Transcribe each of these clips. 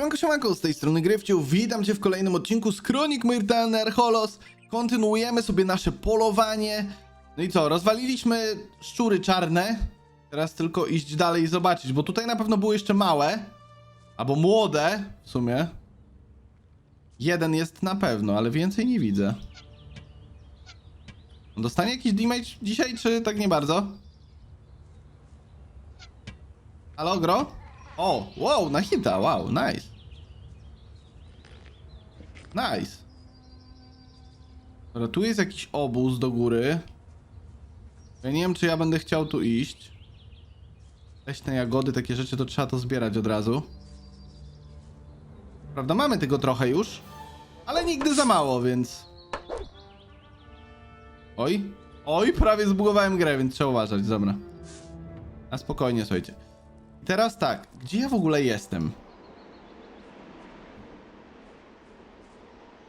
Siemanko, siemanko, z tej strony Gryfciu, witam cię w kolejnym odcinku z Kronik Myrtelny Archolos. Kontynuujemy sobie nasze polowanie. No i co, rozwaliliśmy szczury czarne. Teraz tylko iść dalej i zobaczyć, bo tutaj na pewno były jeszcze małe. Albo młode, w sumie. Jeden jest na pewno, ale więcej nie widzę. Dostanie jakiś damage dzisiaj, czy tak nie bardzo? Halo, gro? O, wow, na hita, wow, nice. Nice. Dobra, tu jest jakiś obóz do góry. Ja nie wiem, czy ja będę chciał tu iść. Leśne jagody, takie rzeczy, to trzeba to zbierać od razu. Prawda, mamy tego trochę już, ale nigdy za mało, więc... Oj, oj, prawie zbugowałem grę, więc trzeba uważać, dobra. Na spokojnie, słuchajcie. I teraz tak, gdzie ja w ogóle jestem?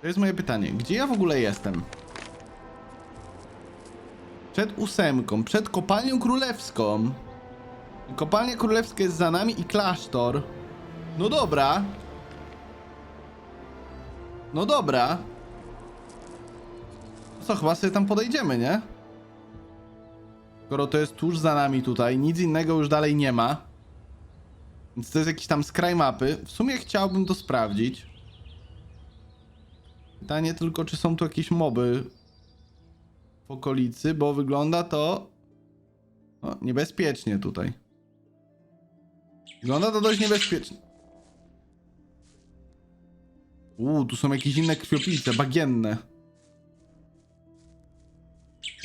To jest moje pytanie. Gdzie ja w ogóle jestem? Przed ósemką, przed kopalnią królewską. Kopalnia królewska jest za nami i klasztor. No dobra. No dobra. Co, chyba sobie tam podejdziemy, nie? Skoro to jest tuż za nami tutaj, nic innego już dalej nie ma. Więc to jest jakiś tam skraj mapy. W sumie chciałbym to sprawdzić. Pytanie tylko, czy są tu jakieś moby w okolicy, bo wygląda to no, niebezpiecznie tutaj. Wygląda to dość niebezpiecznie. Uuu, tu są jakieś inne krwiopijce, bagienne.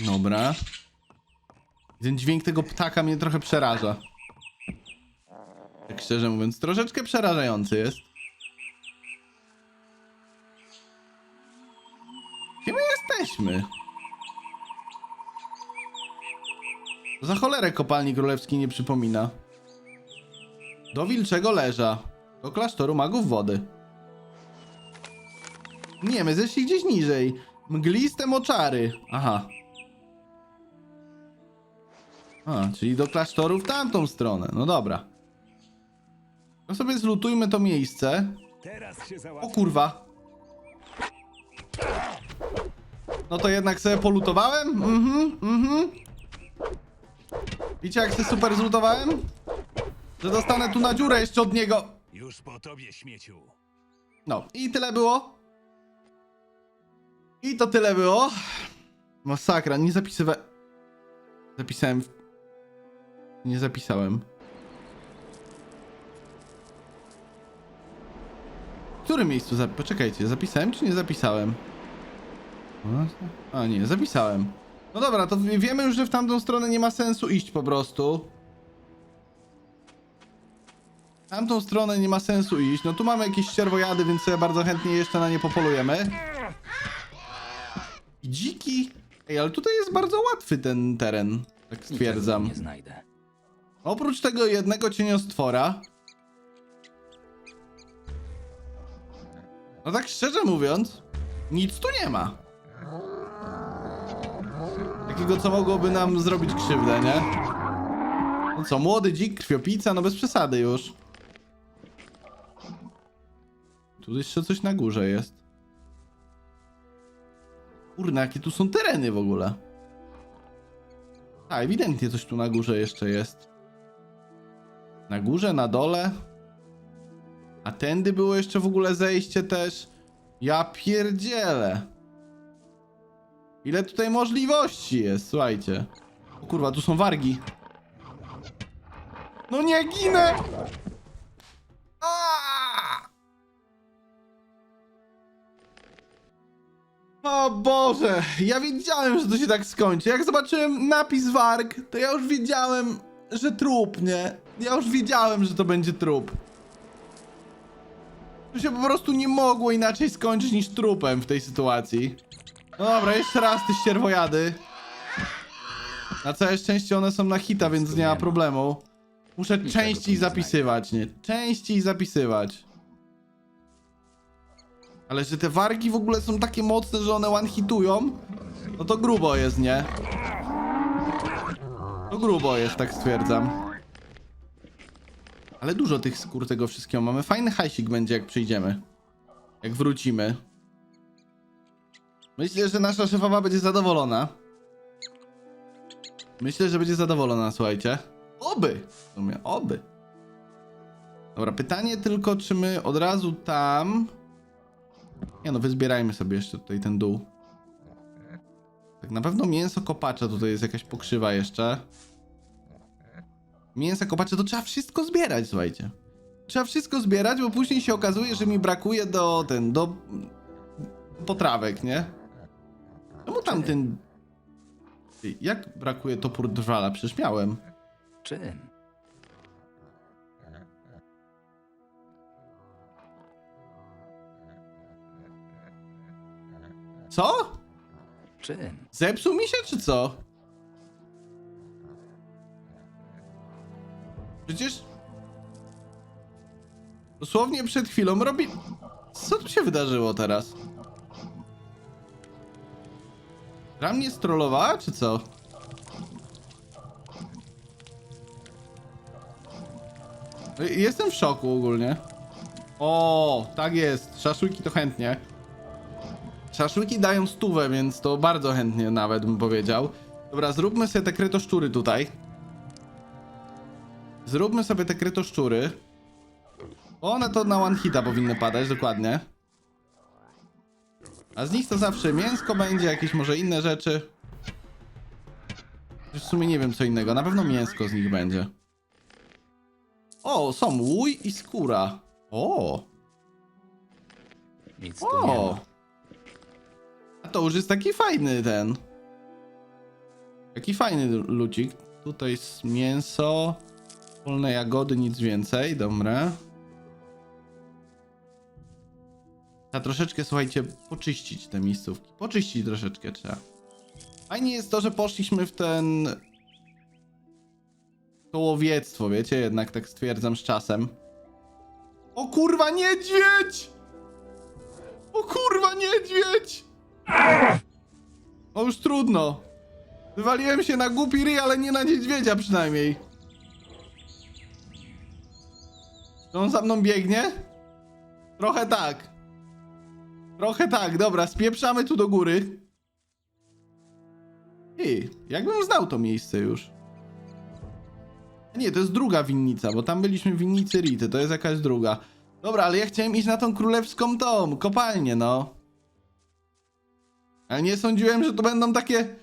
Dobra. Ten dźwięk tego ptaka mnie trochę przeraża. Tak szczerze mówiąc, troszeczkę przerażający jest. Gdzie my jesteśmy? Za cholerę kopalni królewskiej nie przypomina. Do wilczego leża. Do klasztoru magów wody. Nie, my zeszli gdzieś niżej. Mgliste moczary. Aha. A, czyli do klasztoru w tamtą stronę. No dobra. To sobie zlutujmy to miejsce. O kurwa. No to jednak sobie polutowałem? Mhm, mhm. Widzicie jak się super zlutowałem? Że dostanę tu na dziurę jeszcze od niego. Już po tobie, śmieciu. No i tyle było. I to tyle było. Masakra, nie zapisywałem. Zapisałem. w- Nie zapisałem. W którym miejscu? Zap... Poczekajcie, zapisałem czy nie zapisałem? A nie, zapisałem. No dobra, to wie- wiemy już, że w tamtą stronę nie ma sensu iść po prostu. W tamtą stronę nie ma sensu iść. No tu mamy jakieś ścierwojady, więc sobie bardzo chętnie jeszcze na nie popolujemy. I dziki. Ej, ale tutaj jest bardzo łatwy ten teren. Tak stwierdzam. Nie znajdę. Oprócz tego jednego cieniostwora. No tak szczerze mówiąc, nic tu nie ma. Takiego, co mogłoby nam zrobić krzywdę, nie? No co, młody dzik, krwiopijca, no bez przesady już. Tu jeszcze coś na górze jest. Kurna, jakie tu są tereny w ogóle. A, ewidentnie coś tu na górze jeszcze jest. Na górze, na dole. A tędy było jeszcze w ogóle zejście też. Ja pierdzielę. Ile tutaj możliwości jest, słuchajcie. O kurwa, tu są wargi. No nie ginę! O Boże, ja wiedziałem, że to się tak skończy. Jak zobaczyłem napis warg, to ja już wiedziałem, że trup, nie? Ja już wiedziałem, że to będzie trup. To się po prostu nie mogło inaczej skończyć niż trupem w tej sytuacji. No dobra, jeszcze raz te ścierwojady. Na całe szczęście one są na hita, więc nie ma problemu. Muszę Niczego tu częściej nie zapisywać, nie? Częściej zapisywać. Ale że te wargi w ogóle są takie mocne, że one one-hitują, no to grubo jest, nie? To grubo jest, tak stwierdzam. Ale dużo tych skór tego wszystkiego mamy. Fajny hajsik będzie, jak przyjdziemy. Jak wrócimy. Myślę, że nasza szefowa będzie zadowolona. Myślę, że będzie zadowolona, słuchajcie. Oby! W sumie, oby. Dobra, pytanie tylko, czy my od razu tam... Nie no, wyzbierajmy sobie jeszcze tutaj ten dół. Tak na pewno mięso kopacza tutaj jest jakaś pokrzywa jeszcze. Mięsa kopacza to trzeba wszystko zbierać, słuchajcie. Trzeba wszystko zbierać, bo później się okazuje, że mi brakuje do ten, do potrawek, nie? Czemu tamten... Ej, Jak brakuje topór drwala? Przecież miałem. Czym? Co? Czym? Zepsuł mi się, czy co? Przecież... Dosłownie przed chwilą robi... Co tu się wydarzyło teraz? Gra mnie strollowała, czy co? Jestem w szoku ogólnie. O, tak jest. Szaszłyki to chętnie. Szaszłyki dają stówę, więc to bardzo chętnie nawet bym powiedział. Dobra, zróbmy sobie te krytoszczury tutaj. Zróbmy sobie te krytoszczury. One to na one hita powinny padać, dokładnie. A z nich to zawsze mięsko będzie, jakieś może inne rzeczy. W sumie nie wiem co innego, na pewno mięsko z nich będzie. O, są łój i skóra. O, Nic tu nie o. ma. A to już jest taki fajny ten. Taki fajny lucik. Tutaj jest mięso, polne jagody, nic więcej. Dobra. Trzeba troszeczkę, słuchajcie, poczyścić te miejscówki. Poczyścić troszeczkę trzeba. Fajnie jest to, że poszliśmy w ten... To łowiectwo, wiecie? Jednak tak stwierdzam z czasem. O kurwa, niedźwiedź! O kurwa, niedźwiedź! O już trudno. Wywaliłem się na głupi ryj, ale nie na niedźwiedzia przynajmniej. Czy on za mną biegnie? Trochę tak. Trochę tak, dobra, spieprzamy tu do góry. I jakbym znał to miejsce już. Nie, to jest druga winnica, bo tam byliśmy w winnicy Rity, to jest jakaś druga. Dobra, ale ja chciałem iść na tą królewską tą, kopalnię, no. Ale nie sądziłem, że to będą takie...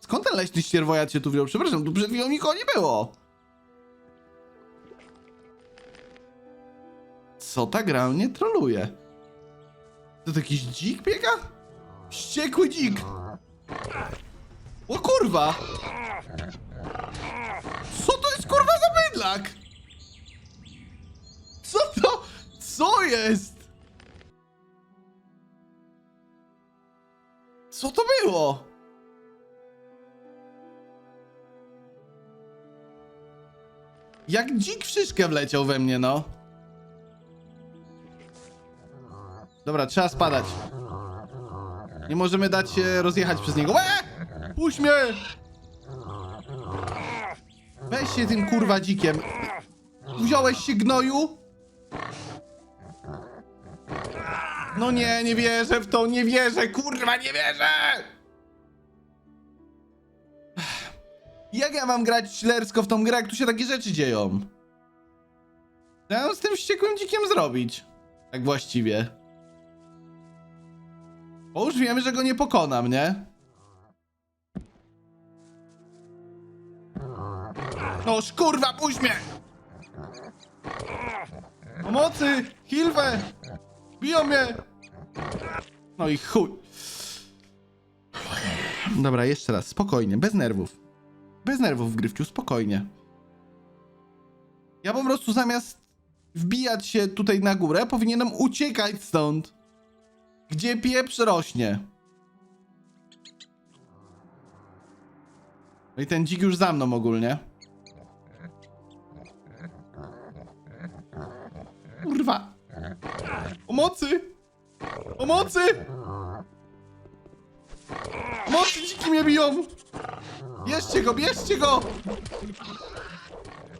Skąd ten leśny ścierwojad się tu wziął? Przepraszam, tu przed chwilą nikogo nie było. Co ta gra mnie troluje? To jakiś dzik biega? Wściekły dzik! O kurwa! Co to jest kurwa za bydlak? Co to? Co jest? Co to było? Jak dzik w szyszkę wleciał we mnie, no. Dobra, trzeba spadać. Nie możemy dać się rozjechać przez niego. Łe! Puść mnie! Weź się tym kurwa dzikiem. Wziąłeś się gnoju? No nie, nie wierzę w to, nie wierzę, kurwa, nie wierzę! Jak ja mam grać ślersko w tą grę, jak tu się takie rzeczy dzieją? Co ja mam z tym wściekłym dzikiem zrobić? Tak właściwie. Bo już wiemy, że go nie pokonam, nie? No kurwa, puść mnie! Pomocy! Hilwę! Biją mnie! No i chuj. Dobra, jeszcze raz, spokojnie, bez nerwów. Bez nerwów, Gryfciu, spokojnie. Ja po prostu zamiast wbijać się tutaj na górę, powinienem uciekać stąd. Gdzie pieprz rośnie. No i ten dzik już za mną ogólnie. Kurwa. Pomocy! Pomocy! Pomocy, dziki mnie biją! Bierzcie go, bierzcie go!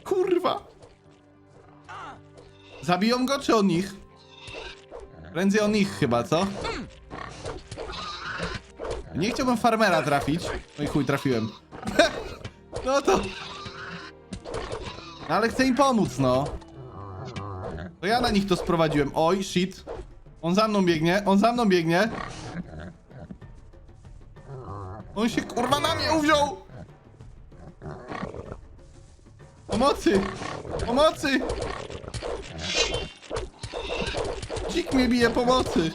Kurwa! Zabiją go czy on nich? Prędzej on nich chyba, co? Nie chciałbym farmera trafić. No i chuj, trafiłem. no to... No ale chcę im pomóc, no. To ja na nich to sprowadziłem. Oj, shit. On za mną biegnie, on za mną biegnie. On się kurwa na mnie uwziął! Pomocy! Pomocy! Dzik mnie bije pomocy!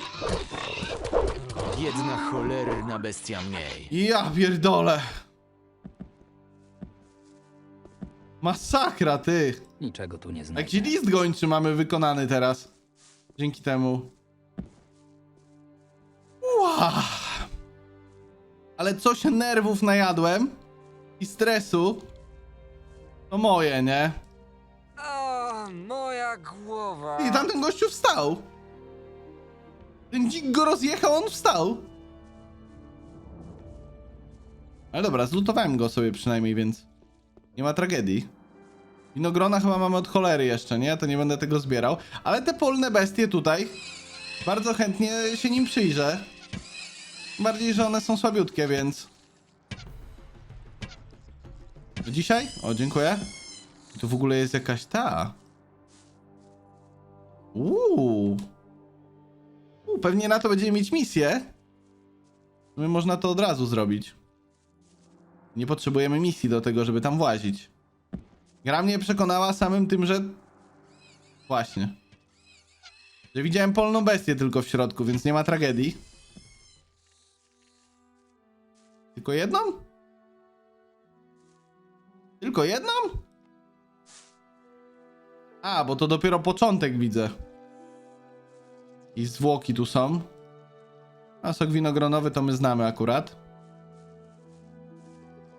Jedna cholerna bestia mniej. Ja pierdolę! Masakra, ty! Niczego tu nie znajdę. Jakiś list gończy mamy wykonany teraz. Dzięki temu. Ła! Ale co się nerwów najadłem i stresu, to moje, nie? A, moja głowa. I tamten gościu wstał. Ten dzik go rozjechał, on wstał. Ale dobra, zlutowałem go sobie przynajmniej, więc nie ma tragedii. Winogrona chyba mamy od cholery jeszcze, nie? To nie będę tego zbierał. Ale te polne bestie tutaj, bardzo chętnie się nim przyjrzę. Bardziej, że one są słabiutkie, więc... Dzisiaj? O, dziękuję. Tu w ogóle jest jakaś ta... Uuu. Pewnie na to będziemy mieć misję. My można to od razu zrobić. Nie potrzebujemy misji do tego, żeby tam włazić. Gra mnie przekonała samym tym, że... Właśnie. Że widziałem polną bestię tylko w środku, więc nie ma tragedii. Tylko jedną? Tylko jedną? A, bo to dopiero początek widzę. I zwłoki tu są. A sok winogronowy to my znamy akurat.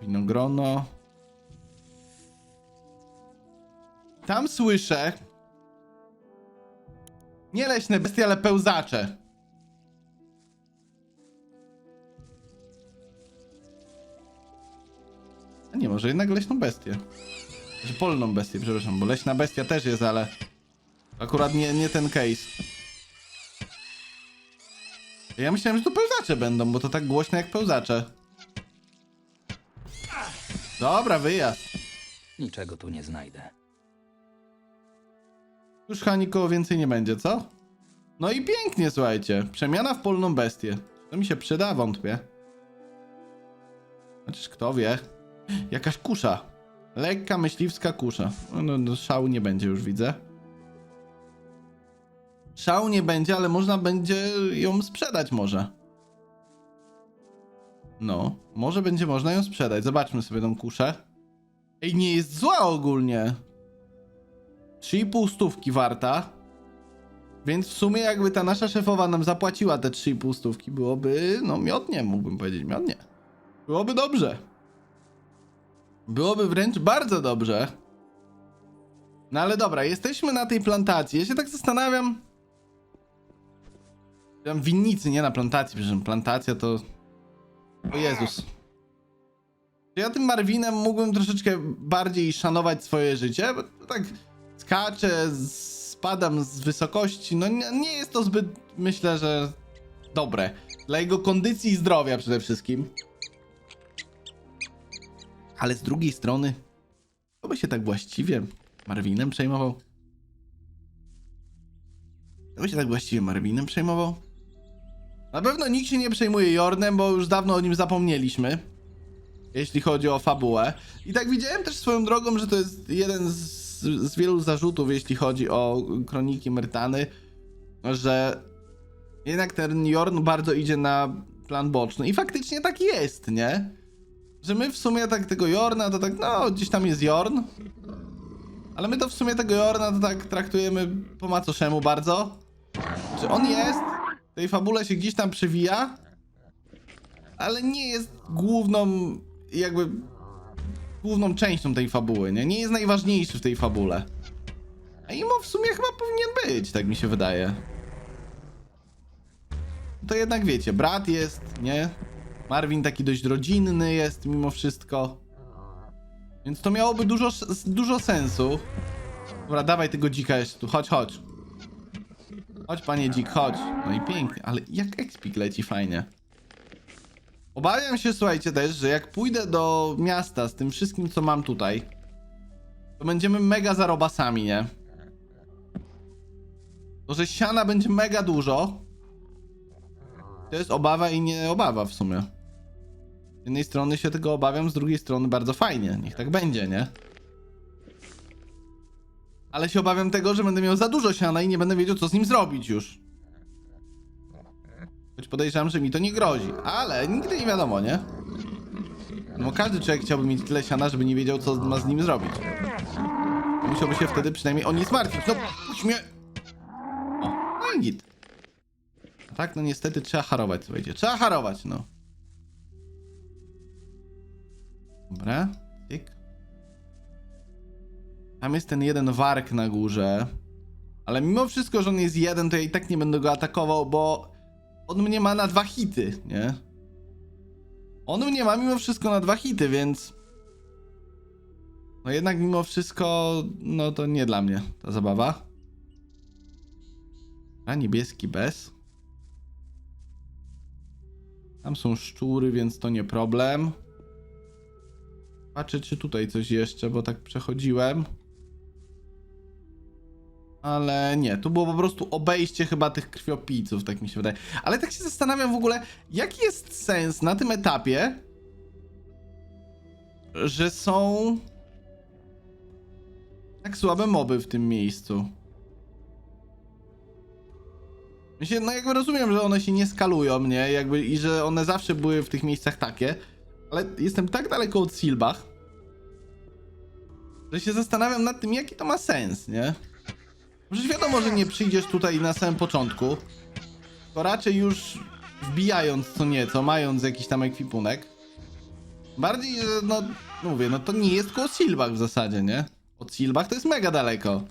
Winogrono. Tam słyszę. Nie leśne bestie, ale pełzacze. A nie, może jednak leśną bestię. Znaczy polną bestię, przepraszam, bo leśna bestia też jest, ale akurat nie, nie ten case. Ja myślałem, że to pełzacze będą, bo to tak głośno jak pełzacze. Dobra, wyjazd. Niczego tu nie znajdę. Już Haniko więcej nie będzie, co? No i pięknie, słuchajcie. Przemiana w polną bestię. To mi się przyda, wątpię. Chociaż kto wie. Jakaś kusza. Lekka myśliwska kusza. No, no, no szału nie będzie już, widzę. Szału nie będzie, ale można będzie ją sprzedać może. No, może będzie można ją sprzedać. Zobaczmy sobie tą kuszę. Ej, nie jest zła ogólnie. 3,5 stówki warta. Więc w sumie jakby ta nasza szefowa nam zapłaciła te 3,5 stówki, byłoby, no miodnie, mógłbym powiedzieć, miodnie. Byłoby dobrze. Byłoby wręcz bardzo dobrze. No ale dobra, jesteśmy na tej plantacji. Ja się tak zastanawiam. Tam winnicy, nie na plantacji, przepraszam, plantacja to... O Jezus. Ja tym Marvinem mógłbym troszeczkę bardziej szanować swoje życie? Bo tak skaczę, spadam z wysokości. No nie, nie jest to zbyt, myślę, że dobre. Dla jego kondycji i zdrowia przede wszystkim. Ale z drugiej strony, kto by się tak właściwie Marvinem przejmował? Kto by się tak właściwie Marvinem przejmował? Na pewno nikt się nie przejmuje Jornem, bo już dawno o nim zapomnieliśmy jeśli chodzi o fabułę. I tak widziałem też swoją drogą, że to jest jeden z, z wielu zarzutów, jeśli chodzi o kroniki Myrtany, że jednak ten Jorn bardzo idzie na plan boczny. I faktycznie tak jest, nie? Że my w sumie tak tego Jorna to tak, no gdzieś tam jest Jorn. Ale my to w sumie tego Jorna to tak traktujemy po macoszemu bardzo. Że on jest, tej fabule się gdzieś tam przewija, ale nie jest główną, jakby główną częścią tej fabuły, nie? Nie jest najważniejszy w tej fabule. A Imo w sumie chyba powinien być, tak mi się wydaje. To jednak wiecie, brat jest, nie? Marvin taki dość rodzinny jest mimo wszystko. Więc to miałoby dużo, dużo sensu. Dobra, dawaj tego dzika jeszcze tu, chodź, chodź. Chodź, panie dzik, chodź. No i pięknie, ale jak ekspik leci fajnie. Obawiam się, słuchajcie, też, że jak pójdę do miasta z tym wszystkim, co mam tutaj, to będziemy mega zarobasami, nie? To, że siana będzie mega dużo, to jest obawa i nie obawa w sumie. Z jednej strony się tego obawiam, z drugiej strony bardzo fajnie. Niech tak będzie, nie? Ale się obawiam tego, że będę miał za dużo siana i nie będę wiedział, co z nim zrobić już. Choć podejrzewam, że mi to nie grozi, ale nigdy nie wiadomo, nie? No każdy człowiek chciałby mieć tyle siana, żeby nie wiedział, co ma z nim zrobić. Musiałby się wtedy przynajmniej o nic martwić. No, puść mnie! O, no git. Tak, no niestety trzeba harować, słuchajcie. Trzeba harować, no. Dobra. Tam jest ten jeden wark na górze. Ale mimo wszystko, że on jest jeden, to ja i tak nie będę go atakował, bo on mnie ma na dwa hity, nie? On mnie ma mimo wszystko na dwa hity, więc... No jednak mimo wszystko, no to nie dla mnie ta zabawa. A niebieski bez. Tam są szczury, więc to nie problem. Patrzę, czy tutaj coś jeszcze, bo tak przechodziłem. Ale nie, tu było po prostu obejście chyba tych krwiopijców, tak mi się wydaje. Ale tak się zastanawiam w ogóle, jaki jest sens na tym etapie, że są tak słabe moby w tym miejscu. Myślę, no jakby rozumiem, że one się nie skalują, nie? Jakby i że one zawsze były w tych miejscach takie. Ale jestem tak daleko od Silbach, że się zastanawiam nad tym, jaki to ma sens, nie? Przecież wiadomo, że nie przyjdziesz tutaj na samym początku, to raczej już wbijając co nieco, mając jakiś tam ekwipunek. Bardziej, że no, mówię, no to nie jest koło Silbach w zasadzie, nie? Od Silbach to jest mega daleko.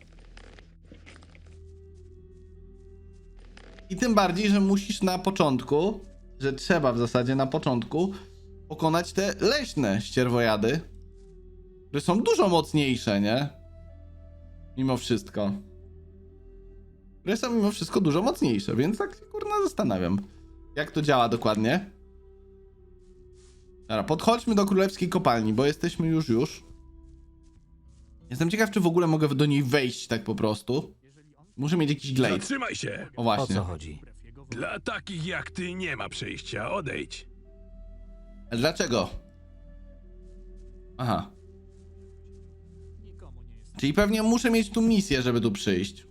I tym bardziej, że musisz na początku, że trzeba w zasadzie na początku pokonać te leśne ścierwojady, które są dużo mocniejsze, nie? Mimo wszystko. Które są mimo wszystko dużo mocniejsze, więc tak się kurna zastanawiam, jak to działa dokładnie. Dobra, podchodźmy do królewskiej kopalni, bo jesteśmy już już. Jestem ciekaw, czy w ogóle mogę do niej wejść tak po prostu. Muszę mieć jakiś glade. Zatrzymaj się! O O właśnie. co chodzi? Dla takich jak ty nie ma przejścia, odejdź. Dlaczego? Aha. Czyli pewnie muszę mieć tu misję, żeby tu przyjść.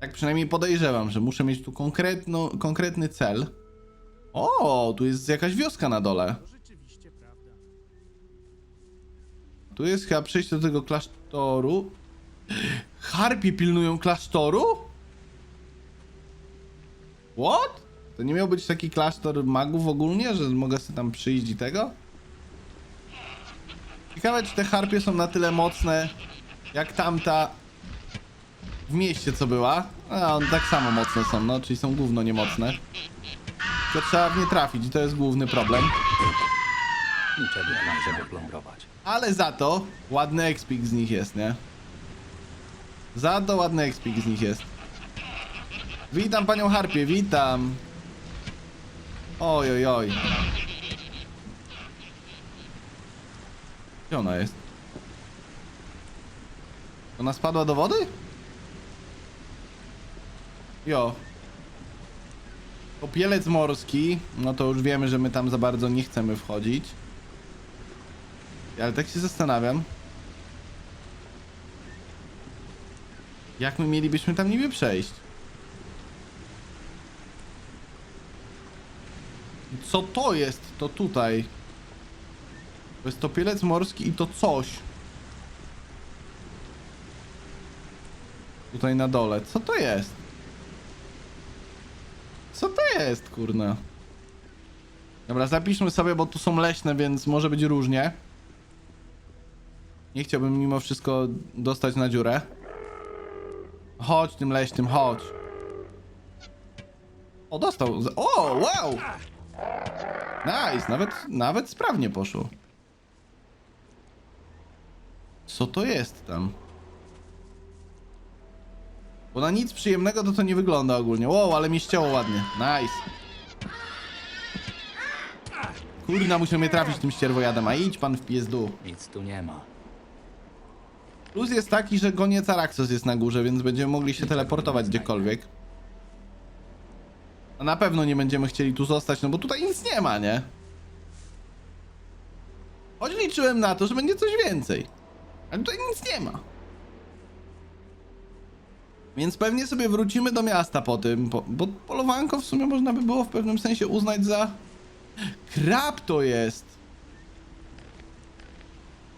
Tak przynajmniej podejrzewam, że muszę mieć tu konkretno, konkretny cel. O, tu jest jakaś wioska na dole. Tu jest chyba przejście do tego klasztoru. Harpie pilnują klasztoru? What? To nie miał być taki klasztor magów ogólnie, że mogę sobie tam przyjść i tego? Ciekawe, czy te harpie są na tyle mocne, jak tamta w mieście, co była. A, one tak samo mocne są, no, czyli są gówno niemocne. To trzeba w nie trafić i to jest główny problem. Niczego nie żeby plądrować. Ale za to ładny expik z nich jest, nie? Za to ładny expik z nich jest. Witam panią Harpie, witam. Oj, oj, oj. Gdzie ona jest? Ona spadła do wody? Jo. Popielec morski. No to już wiemy, że my tam za bardzo nie chcemy wchodzić. Ale tak się zastanawiam. Jak my mielibyśmy tam niby przejść? Co to jest? To tutaj. To jest topielec morski i to coś. Tutaj na dole. Co to jest? Jest, kurna? Dobra, zapiszmy sobie, bo tu są leśne, więc może być różnie. Nie chciałbym mimo wszystko dostać na dziurę. Chodź tym leśnym, chodź. O, dostał. O, wow! Nice, nawet, nawet sprawnie poszło. Co to jest tam? Bo na nic przyjemnego to to nie wygląda ogólnie. Wow, ale mi ścięło ładnie. Nice. Kurna, musiał mnie trafić tym ścierwojadem, a idź pan w pizdu. Nic tu nie ma. Plus jest taki, że goniec Araxos jest na górze, więc będziemy mogli się teleportować gdziekolwiek. A na pewno nie będziemy chcieli tu zostać, no bo tutaj nic nie ma, nie? Choć liczyłem na to, że będzie coś więcej. Ale tutaj nic nie ma. Więc pewnie sobie wrócimy do miasta po tym, po, bo polowanko w sumie można by było w pewnym sensie uznać za... Krab to jest!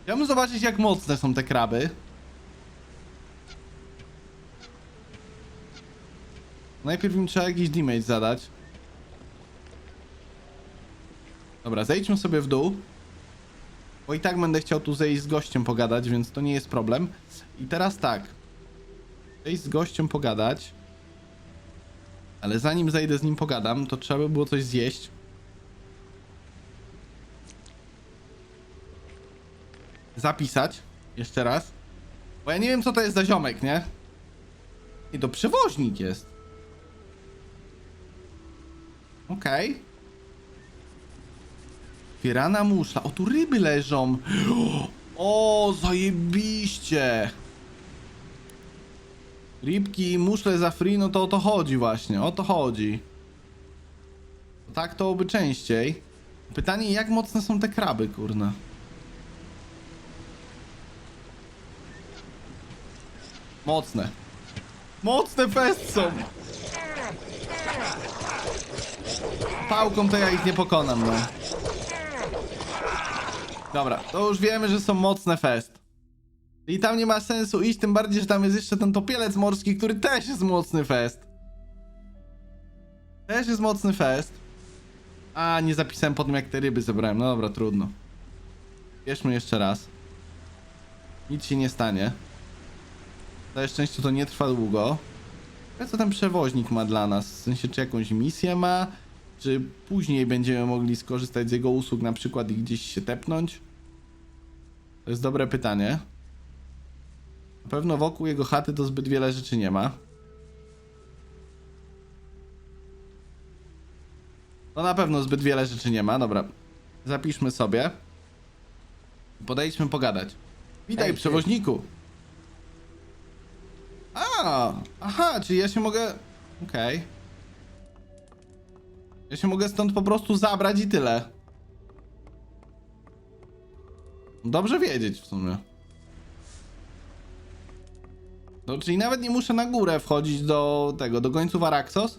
Chciałbym zobaczyć, jak mocne są te kraby. Najpierw im trzeba jakiś damage zadać. Dobra, zejdźmy sobie w dół. Bo i tak będę chciał tu zejść z gościem pogadać, więc to nie jest problem. I teraz tak. Zejść z gościem pogadać. Ale zanim zejdę z nim pogadam, to trzeba by było coś zjeść. zapisać jeszcze raz. Bo ja nie wiem, co to jest za ziomek, nie? I to przewoźnik jest. Okej. Okay. Pierana muszla. O, tu ryby leżą. O, zajebiście. Rybki i muszle za free, no to o to chodzi właśnie. O to chodzi. Tak to by częściej. Pytanie, jak mocne są te kraby, kurna. Mocne. Mocne fest są. Pałką to ja ich nie pokonam, no. Dobra, to już wiemy, że są mocne fest. I tam nie ma sensu iść, tym bardziej, że tam jest jeszcze ten topielec morski, który też jest mocny fest. Też jest mocny fest. A, nie zapisałem po tym, jak te ryby zebrałem. No dobra, trudno. Bierzmy jeszcze raz. Nic się nie stanie. Na szczęście to nie trwa długo. Ale co ten przewoźnik ma dla nas? W sensie, czy jakąś misję ma? Czy później będziemy mogli skorzystać z jego usług na przykład i gdzieś się tepnąć? To jest dobre pytanie. Na pewno wokół jego chaty to zbyt wiele rzeczy nie ma. To na pewno zbyt wiele rzeczy nie ma. Dobra. Zapiszmy sobie. Podejdźmy pogadać. Witaj, Ej, ty. przewoźniku. A, aha, czyli ja się mogę. Okej. Ja się mogę stąd po prostu zabrać i tyle. Dobrze wiedzieć w sumie. No, czyli nawet nie muszę na górę wchodzić do tego, do gońców Araxos.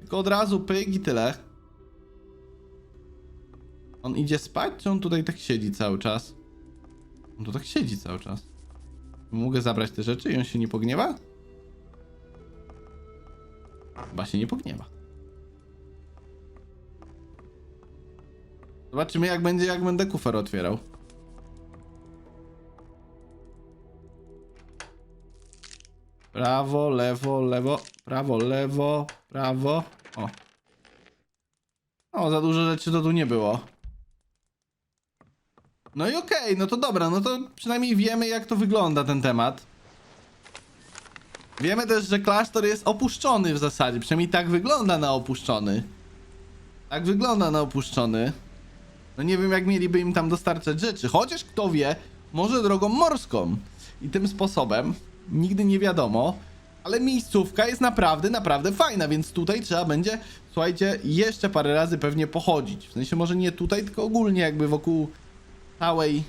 Tylko od razu pyk i tyle. On idzie spać, czy on tutaj tak siedzi cały czas? On tu tak siedzi cały czas. Mogę zabrać te rzeczy i on się nie pogniewa? Chyba się nie pogniewa. Zobaczymy jak będzie, jak będę kufer otwierał. Prawo, lewo, lewo, prawo, lewo, prawo. O. O, za dużo rzeczy to tu nie było. No i okej, no to dobra, no to przynajmniej wiemy jak to wygląda ten temat. Wiemy też, że klasztor jest opuszczony w zasadzie, przynajmniej tak wygląda na opuszczony. Tak wygląda na opuszczony. No nie wiem jak mieliby im tam dostarczać rzeczy, chociaż kto wie, może drogą morską. I tym sposobem, nigdy nie wiadomo, ale miejscówka jest naprawdę, naprawdę fajna, więc tutaj trzeba będzie, słuchajcie, jeszcze parę razy pewnie pochodzić. W sensie może nie tutaj, tylko ogólnie jakby wokół całej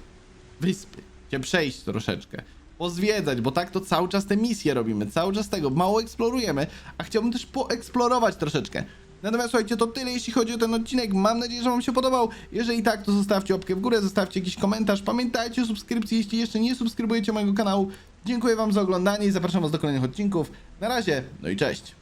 wyspy. Się przejść troszeczkę. Pozwiedzać, bo tak to cały czas te misje robimy, cały czas tego, mało eksplorujemy, a chciałbym też poeksplorować troszeczkę. Natomiast słuchajcie, to tyle jeśli chodzi o ten odcinek. Mam nadzieję, że Wam się podobał. Jeżeli tak, to zostawcie łapkę w górę, zostawcie jakiś komentarz. Pamiętajcie o subskrypcji, jeśli jeszcze nie subskrybujecie mojego kanału. Dziękuję Wam za oglądanie i zapraszam Was do kolejnych odcinków. Na razie, no i cześć.